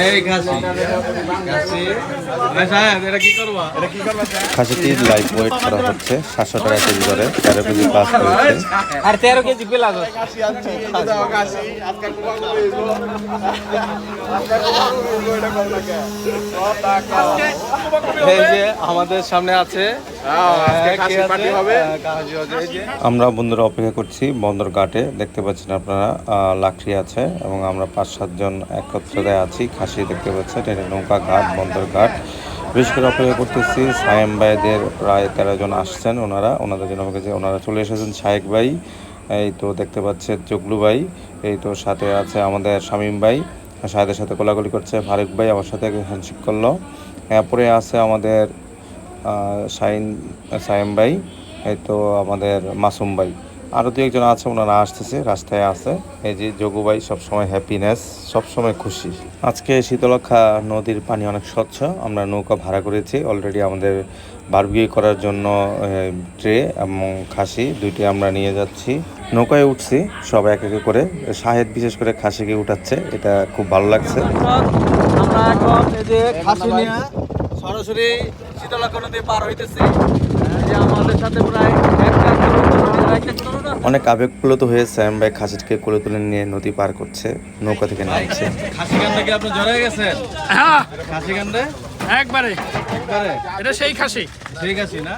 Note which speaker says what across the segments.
Speaker 1: এই খাসি খাসি এই সাহেব এটা কি করবা? এটা কি করবা
Speaker 2: খাসিটির লাইভ ওয়েট করা হচ্ছে সাতশো টাকা কেজি করে তেরো কেজি প্লাস রয়েছে
Speaker 3: আর তেরো কেজি পেলাস
Speaker 1: এই যে আমাদের সামনে আছে
Speaker 4: খাসি পার্টি হবে।
Speaker 1: এই যে
Speaker 2: আমরা বন্ধুরা অপেক্ষা করছি বন্দর ঘাটে। দেখতে পাচ্ছেন আপনারা আহ, লাকড়ি আছে এবং আমরা পাঁচ সাতজন একত্রে আছি। খাসি দেখতে পাচ্ছেন এটা নৌকা ঘাট বন্দর ঘাট। বিশেষ করে অপেক্ষা করতেছি সায়েম ভাইদের প্রায় তেরো জন আসছেন ওনারা। ওনাদের জন্য আমাকে যে ওনারা চলে এসেছেন শায়েক ভাই এই তো দেখতে পাচ্ছেন জগলু ভাই এই তো সাথে আছে আমাদের শামীম ভাই। সাহেদের সাথে কোলাগুলি করছে ফারুক ভাই আমার সাথে হ্যান্ডশেক করল। এরপরে আছে আমাদের সাইন সাইম ভাই এই তো আমাদের মাসুম ভাই। আরও দু একজন আছে, ওনারা আসতেছে, রাস্তায় আছে। এই যে যোগু ভাই, সবসময় হ্যাপিনেস সবসময় খুশি। আজকে শীতলক্ষা নদীর পানি অনেক স্বচ্ছ, আমরা নৌকা ভাড়া করেছি। অলরেডি আমাদের বারবিকিউ করার জন্য ট্রে এবং খাসি, দুইটি আমরা নিয়ে যাচ্ছি। নৌকায় উঠছি সব এক এক করে। শাহেদ বিশেষ করে খাসিকে উঠাচ্ছে, এটা খুব ভালো লাগছে।
Speaker 1: আমরা এখন এই যে খাসি নিয়ে সরাসরি শীতলাক্ষ নদী পার হইতেছি। যে আমাদের সাথে প্রায় একটা কিলোমিটার একটা কিলোমিটার
Speaker 2: অনেক আবেগপ্লুত হয়ে স্যাম ভাই খাসিটিকে কোলে তুলে নিয়ে নদী পার করছে নৌকা থেকে নামছে।
Speaker 1: খাসি গান্ডে কি আপনি জড়াই গেছেন?
Speaker 3: হ্যাঁ।
Speaker 1: খাসি গান্ডে
Speaker 3: একবারে।
Speaker 1: একবারে?
Speaker 3: এটা সেই খাসি।
Speaker 1: ঠিক আছে না?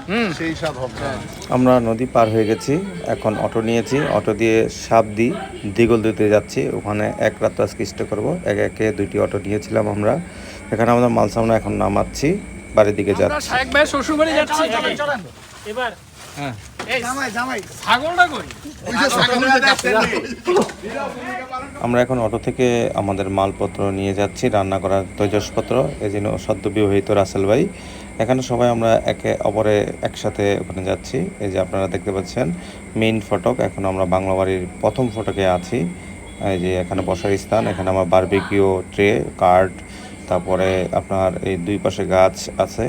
Speaker 2: আমরা নদী পার হয়ে গেছি এখন অটো নিয়েছি অটো দিয়ে সাবদি দিগল দিতে যাচ্ছি। ওখানে এক রাত আজকে স্টে করব এক একে দুইটি অটো নিয়েছিলাম আমরা। এখানে আমাদের মাল সামনে এখন নামাচ্ছি। বাড়ির দিকে
Speaker 3: আমরা
Speaker 2: যাচ্ছি।
Speaker 3: শাহেক ভাই শ্বশুর বাড়ি যাচ্ছি। এবার।
Speaker 1: হ্যাঁ।
Speaker 2: আমরা এখন অটো থেকে আমাদের মালপত্র নিয়ে যাচ্ছি রান্না করার তৈজসপত্র এই জন্য সদ্য বিবাহিত রাসেল ভাই। এখানে সবাই আমরা একে অপরে একসাথে ওখানে যাচ্ছি। এই যে আপনারা দেখতে পাচ্ছেন মেইন ফটক। এখন আমরা বাংলা বাড়ির প্রথম ফটকে আছি। এই যে এখানে বসার স্থান এখানে আমার বারবিকিউ ট্রে কার্ড তারপরে আপনার এই দুই পাশে গাছ আছে।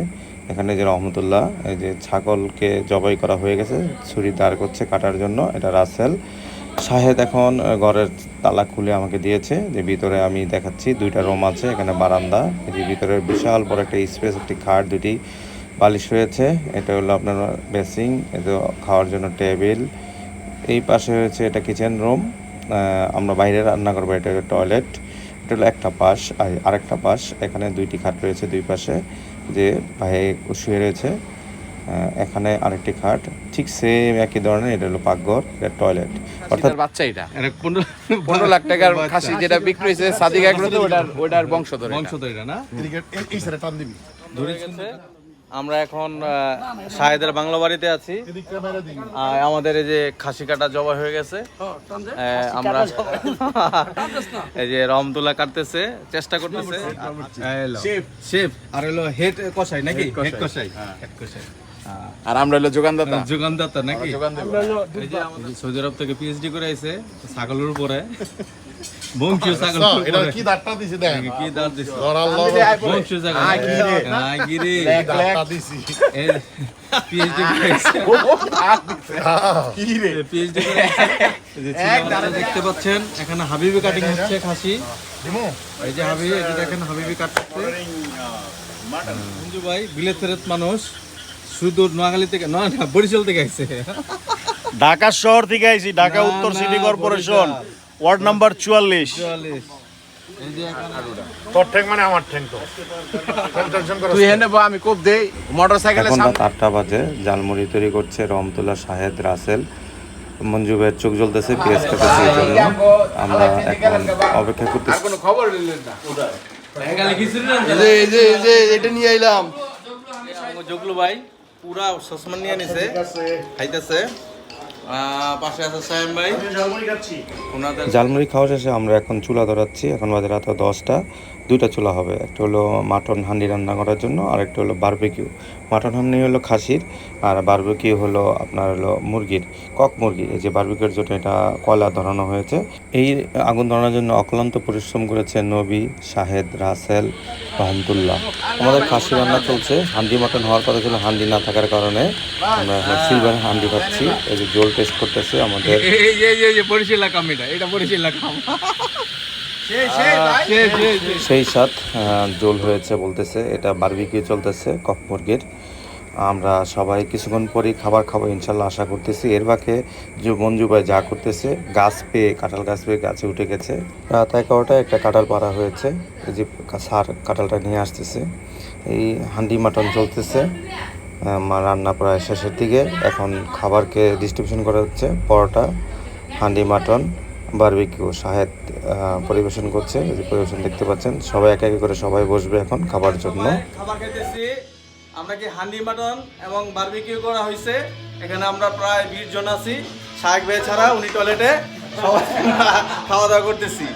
Speaker 2: এখানে যে রহমতুল্লাহ, এই যে ছাগলকে জবাই করা হয়ে গেছে, ছুরি দাঁড় করছে কাটার জন্য, এটা রাসেল। শাহেদ এখন ঘরের তালা খুলে আমাকে দিয়েছে যে ভিতরে আমি দেখাচ্ছি, দুইটা রুম আছে, এখানে বারান্দা। এই যে ভিতরে বিশাল বড় একটা স্পেস একটি খাট, দুটি বালিশ রয়েছে। এটা হলো আপনার বেসিং এটা খাওয়ার জন্য টেবিল। এই পাশে হয়েছে এটা কিচেন রুম আমরা বাইরে রান্না করব, এটা টয়লেট এটা হলো একটা পাশ আর আরেকটা পাশ এখানে দুইটি খাট রয়েছে দুই পাশে যে ভাই শুয়ে রয়েছে। এখানে আরেকটি খাট ঠিক সেম একই ধরনের এটা হলো পাকঘর এটা টয়লেট অর্থাৎ
Speaker 4: বাচ্চা এটা?
Speaker 1: পনেরো
Speaker 4: লাখ টাকার খাসি যেটা বিক্রি হয়েছে সাদিক এগুলোতে ওটার ওটার বংশধর এটা।
Speaker 1: বংশ তো এটা না? ধরে গেছে? আমরা এখন আহ, শাহেদের বাংলা বাড়িতে আছি। আর আমাদের এই যে খাসি কাটা জবা হয়ে গেছে। আহ, আমরা এই যে রমতুলা কাটতেছে চেষ্টা করতেছে। শেফ আর হলো হেড কষাই নাকি? হেড কষাই হেড কষাই
Speaker 4: আর আমরা হলো যোগানদাতা।
Speaker 1: যোগানদাতা নাকি? সৌদি আরব থেকে পিএইচডি করে আইছে ছাগলের উপরে। বংশীয় ছাগল
Speaker 5: এটা কি দাঁতটা দিছি দেখ?
Speaker 1: কি দাঁত দিছে?
Speaker 5: ধরার
Speaker 1: বংশীয় ছাগল।
Speaker 4: আয় কি রে?
Speaker 1: আয় কি রে
Speaker 5: দাঁতটা দিছি।
Speaker 1: পিএইচডি করে
Speaker 5: কি রে?
Speaker 1: পিএইচডি করে আইছে। এই যে ছেলেমেয়েরা দেখতে পাচ্ছেন এখানে হাবিবি কাটিং হচ্ছে খাসি। এই যে হাবিবি এই যে দেখেন হাবিবি কাটছে মঞ্জু ভাই বিলেতের মানুষ সুদূর নোয়াখালী থেকে নয় না বরিশাল থেকে আইছে।
Speaker 6: ঢাকা শহর থেকে আইছি ঢাকা উত্তর সিটি কর্পোরেশন। ওয়ার্ড নাম্বার চুয়াল্লিশ।
Speaker 1: চুয়াল্লিশ। এই যে এখানে
Speaker 5: তোর ঠ্যাং মানে
Speaker 2: আটটা বাজে জালমুড়ি তৈরি করছে রহমতুল্লাহ শাহেদ রাসেল। মঞ্জু ভাইয়ের চোখ জ্বলতেছে পেঁয়াজ কাটাছে এই জন্য। আমরা এখন অপেক্ষা
Speaker 4: আর
Speaker 2: করতেছি
Speaker 4: কোনো খবর না?
Speaker 1: এখানে খিচুড়ি না?
Speaker 6: এই যে এই যে এটা নিয়ে আইলাম।
Speaker 1: জগলু ভাই পুরা সসমান নিয়ে নিছে খাইতেছে। পাশে আছে সায়েম ভাই। ওনাদের
Speaker 2: জালমুড়ি খাওয়া শেষে আমরা এখন চুলা ধরাচ্ছি। এখন বাজে রাত দশটা। দুইটা চুলা হবে, একটা হলো মাটন হান্ডি রান্না করার জন্য আর একটা হলো বারবিকিউ মাটন হান্ডি হলো খাসির আর বারবিকিউ হলো আপনার হলো মুরগির, কক মুরগি। এই যে বারবিকিউর জন্য এটা কয়লা ধরানো হয়েছে। এই আগুন ধরানোর জন্য অক্লান্ত পরিশ্রম করেছে নবী শাহেদ রাসেল রহমতুল্লাহ। আমাদের খাসি রান্না চলছে। হান্ডি মাটন হওয়ার কথা ছিল, হান্ডি না থাকার কারণে আমরা সিলভার হান্ডি পাচ্ছি। এই যে জোল টেস্ট করতেছে আমাদের।
Speaker 1: এই যে, এই যে- এই যে বরিশাল কাম এটা বরিশাল কাম।
Speaker 2: সেই সাথ জোল হয়েছে বলতেছে এটা বারবিকিউ চলতেছে কক মুরগির। আমরা সবাই কিছুক্ষণ পরেই খাবার খাব ইনশাল্লাহ আশা করতেছি। এর বাকে যে মঞ্জু ভাই যা করতেছে গাছ পেয়ে কাঁঠাল গাছ পেয়ে গাছে উঠে গেছে। রাত এগারোটায় একটা কাঁঠাল পাড়া হয়েছে এই যে সার কাঁঠালটা নিয়ে আসতেছে। এই হান্ডি মাটন চলতেছে মা রান্না প্রায় শেষের দিকে। এখন খাবারকে ডিস্ট্রিবিউশন করা হচ্ছে পরোটা হান্ডি মাটন। বারবিকিউ সাহেদ পরিবেশন করছে যে পরিবেশন দেখতে পাচ্ছেন। সবাই একা এক করে সবাই বসবে এখন খাবার জন্য।
Speaker 1: খাবার খাইতেছি আমরা কি হান্ডি মাটন এবং বারবিকিউ করা হয়েছে? এখানে আমরা প্রায় বিশ জন আছি। শাক বে ছাড়া উনি টয়লেটে সবাই খাওয়া দাওয়া করতেছি।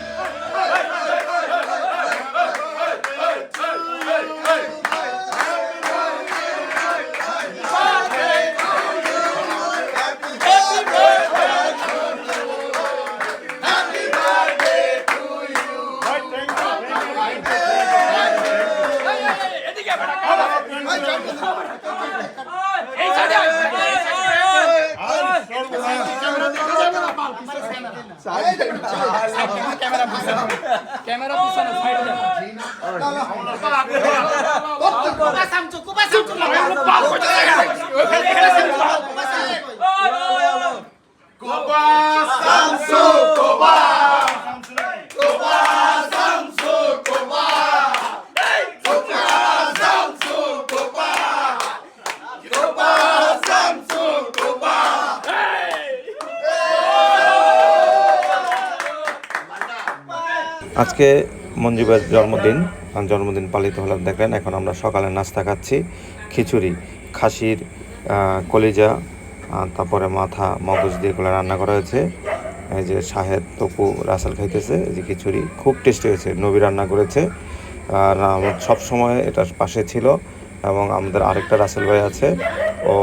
Speaker 3: ক্যামেরা পিছনে সাইডে
Speaker 2: আজকে মঞ্জুবের জন্মদিন জন্মদিন পালিত হলো, দেখেন, এখন আমরা সকালে নাস্তা খাচ্ছি, খিচুড়ি, খাসির কলিজা তারপরে মাথা মগজ দিয়ে এগুলো রান্না করা হয়েছে। এই যে শাহেদ তপু রাসেল খাইতেছে, এই যে খিচুড়ি, খুব টেস্টি হয়েছে, নবী রান্না করেছে। আর আমার সব সময় এটার পাশে ছিল, এবং আমাদের আরেকটা রাসেল ভাই আছে, ও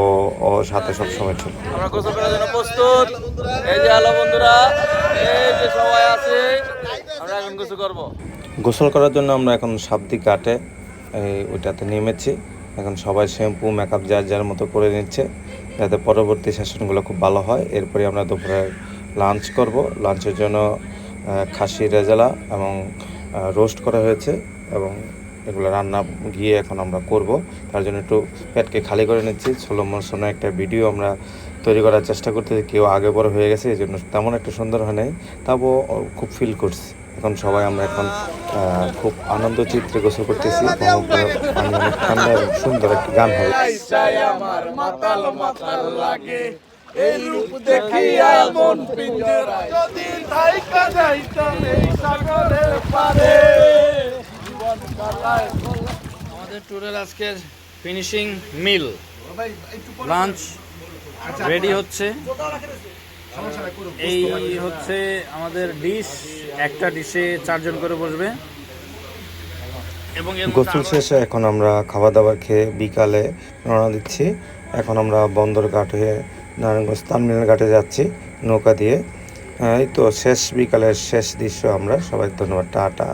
Speaker 2: ও সাথে সব সময় ছিল।
Speaker 1: আমরা গোসল প্রস্তুত। এই যে হ্যালো বন্ধুরা, এই যে সবাই আছে আমরা এখন গোসল
Speaker 2: করার জন্য আমরা এখন সাবদি এই ওইটাতে নেমেছি। এখন সবাই শ্যাম্পু মেকআপ যার যার মতো করে নিচ্ছে, যাতে পরবর্তী সেশনগুলো খুব ভালো হয়। এরপরে আমরা দুপুরে লাঞ্চ করব। লাঞ্চের জন্য খাসি রেজালা এবং রোস্ট করা হয়েছে এবং এগুলো রান্না গিয়ে এখন আমরা করব। তার জন্য একটু পেটকে খালি করে নিচ্ছি। ষোলো মরসনে একটা ভিডিও আমরা তৈরি করার চেষ্টা করতেছি। কেউ আগে বড় হয়ে গেছে এই জন্য তেমন একটা সুন্দর হয় নাই। তাও খুব ফিল করছি। এখন সবাই আমরা এখন খুব আনন্দ চিত্রে গোসল করতেছি। অনেক ঠান্ডা সুন্দর একটি গান হবে।
Speaker 1: আমাদের ট্যুরের আজকের ফিনিশিং মিল লাঞ্চ রেডি হচ্ছে। এই হচ্ছে আমাদের ডিশ একটা ডিশে চারজন করে বসবে। এবং
Speaker 2: গোসল শেষে এখন আমরা খাওয়া দাওয়া খেয়ে বিকালে রওনা দিচ্ছি। এখন আমরা বন্দর ঘাটে নারায়ণগঞ্জ তানমিনার ঘাটে যাচ্ছি নৌকা দিয়ে। এই তো শেষ বিকালের শেষ দৃশ্য আমরা। সবাই ধন্যবাদ। টাটা।